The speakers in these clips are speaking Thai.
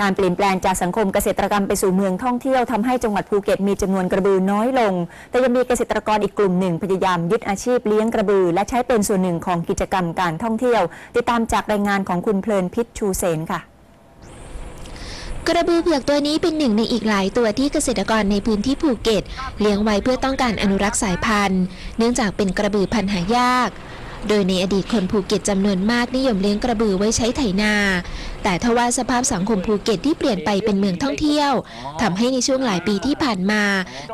การเปลี่ยนแปลงจากสังคมเกษตรกรรมไปสู่เมืองท่องเที่ยวทำให้จังหวัดภูเก็ตมีจำนวนกระบือน้อยลง แต่ยังมีเกษตรกรอีกกลุ่มหนึ่งพยายามยึดอาชีพเลี้ยงกระบือ และใช้เป็นส่วนหนึ่งของกิจกรรมการท่องเที่ยว ติดตามจากรายงานของคุณเพลินพิษชูเสนค่ะกระบือเผือกตัวนี้เป็นหนึ่งในอีกหลายตัวที่เกษตรกรในพื้นที่ภูเก็ต เลี้ยงไว้เพื่อต้องการอนุรักษ์สายพันธุ์ เนื่องจากเป็นกระบือพันธุ์หายาก โดยในอดีตคนภูเก็ตจำนวนมากนิยมเลี้ยงกระบือไว้ใช้ไถนา แต่ทว่าสภาพสังคมภูเก็ตที่เปลี่ยนไปเป็นเมืองท่องเที่ยวทำให้ในช่วงหลายปีที่ผ่านมา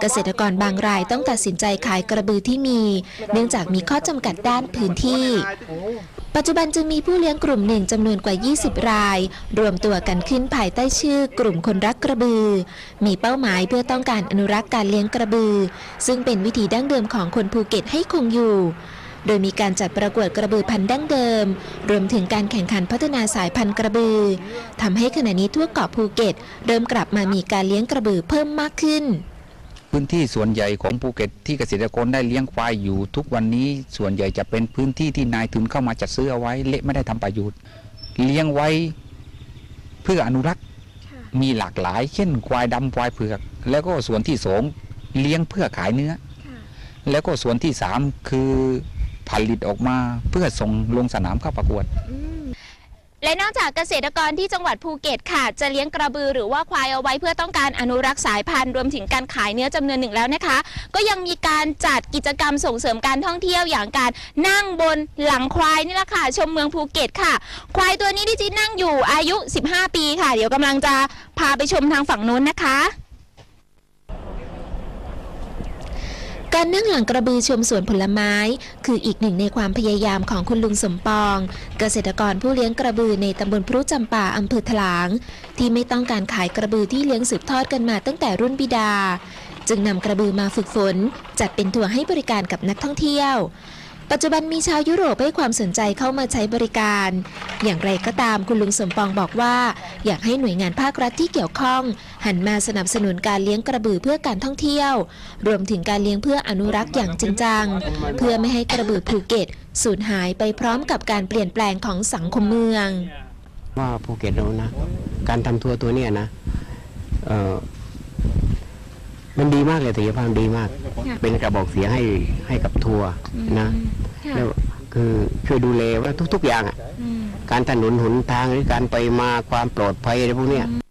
เกษตรกรบางรายต้องตัดสินใจขายกระบือที่มี เนื่องจากมีข้อจำกัดด้านพื้นที่ ปัจจุบันจึงมีผู้เลี้ยงกลุ่มหนึ่งจำนวนกว่า 20 ราย รวมตัวกันขึ้นภายใต้ชื่อกลุ่มคนรักกระบือ มีเป้าหมายเพื่อต้องการอนุรักษ์การเลี้ยงกระบือ ซึ่งเป็นวิธีดั้งเดิมของคนภูเก็ตให้คงอยู่ โดยมีการจัดประกวดกระบือพันธุ์ดั้งเดิม รวมถึงการแข่งขันพัฒนาสายพันธุ์กระบือทำให้ขณะนี้ทั่วเกาะภูเก็ต เริ่มกลับมามีการเลี้ยงกระบือเพิ่มมากขึ้น พื้นที่ส่วนใหญ่ของภูเก็ตที่เกษตรกรได้เลี้ยงควายอยู่ ทุกวันนี้ส่วนใหญ่จะเป็นพื้นที่ที่นายทุนเข้ามาจัดซื้อเอาไว้เละไม่ได้ทำประโยชน์เลี้ยงไว้เพื่ออนุรักษ์มีหลากหลาย เช่น ควายดำควายเผือก แล้วก็ส่วนที่สองเลี้ยงเพื่อขายเนื้อ แล้วก็ส่วนที่สามคือ ผลิตออกมาเพื่อส่งลงสนามเข้าประกวด และนอกจากเกษตรกรที่จังหวัดภูเก็ตค่ะ จะเลี้ยงกระบือหรือว่าควายเอาไว้เพื่อต้องการอนุรักษ์สายพันธุ์รวมถึงการขายเนื้อจำนวนหนึ่งแล้วนะคะ ก็ยังมีการจัดกิจกรรมส่งเสริมการท่องเที่ยวอย่างการนั่งบนหลังควายนี่แหละค่ะชมเมืองภูเก็ตค่ะ ควายตัวนี้ที่จีนั่งอยู่อายุ 15 ปีค่ะ เดี๋ยวกำลังจะพาไปชมทางฝั่งนู้นนะคะ การนั่งหลังกระบือชมสวนผลไม้ คืออีกหนึ่งในความพยายามของคุณลุงสมปอง เกษตรกรผู้เลี้ยงกระบือในตำบลพรุจำป่าอำเภอถลาง ที่ไม่ต้องการขายกระบือที่เลี้ยงสืบทอดกันมาตั้งแต่รุ่นบิดา จึงนำกระบือมาฝึกฝน จัดเป็นทัวร์ให้บริการกับนักท่องเที่ยว ปัจจุบันมีชาวยุโรปให้ความสนใจเข้ามาใช้บริการ อย่างไรก็ตามคุณลุงสมปองบอกว่า อยากให้หน่วยงานภาครัฐที่เกี่ยวข้อง หันมาสนับสนุนการเลี้ยงกระบือเพื่อการท่องเที่ยว รวมถึงการเลี้ยงเพื่ออนุรักษ์อย่างจริงจัง เพื่อไม่ให้กระบือภูเก็ตสูญหายไปพร้อมกับการเปลี่ยนแปลงของสังคมเมือง ว่าภูเก็ตเรานะ การทำทัวร์ตัวเนี้ยนะเออมันดีมากเลยศักยภาพดีมาก เป็นกระบอกเสียงให้ให้กับทัวร์นะแล้วคือช่วยดูแลว่าทุก ๆ อย่างอะการถนนหนทางหรือการไปมาความปลอดภัยอะไรพวกเนี้ยถ้า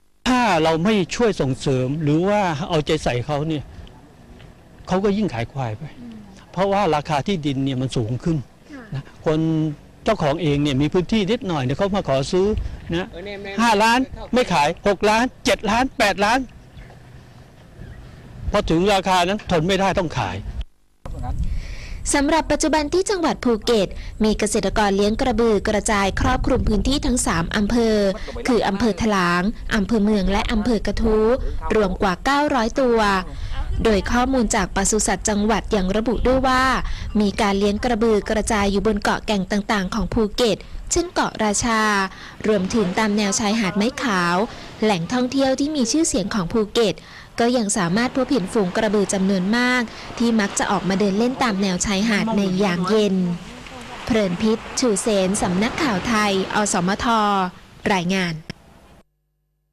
เราไม่ช่วยส่งเสริมหรือว่าเอาใจใส่เขาเนี่ยเขาก็ยิ่งขายควายไป เพราะว่าราคาที่ดินเนี่ยมันสูงขึ้นนะคนเจ้าของเองเนี่ยมีพื้นที่นิดหน่อยเนี่ยเขามาขอซื้อนะห้าล้านไม่ขายหกล้านเจ็ดล้านแปดล้านพอถึงราคานั้นทนไม่ได้ต้องขาย สำหรับปัจจุบันที่จังหวัดภูเก็ต มีเกษตรกรเลี้ยงกระบือกระจายครอบคลุมพื้นที่ทั้ง 3 อำเภอ คืออำเภอถลาง อำเภอเมืองและอำเภอกระทู้รวมกว่า 900 ตัว โดยข้อมูลจากปศุสัตว์จังหวัดยังระบุด้วยว่า มีการเลี้ยงกระบือกระจายอยู่บนเกาะแก่งต่างๆ ของภูเก็ต เช่นเกาะราชา รวมถึงตามแนวชายหาดไม้ขาว แหล่งท่องเที่ยวที่มีชื่อเสียงของภูเก็ต ก็ยังสามารถพบเห็นฝูงกระบือจำนวนมาก ที่มักจะออกมาเดินเล่นตามแนวชายหาดในยามเย็น เพลินพิษ ชูเสนสำนักข่าวไทย อสมท รายงาน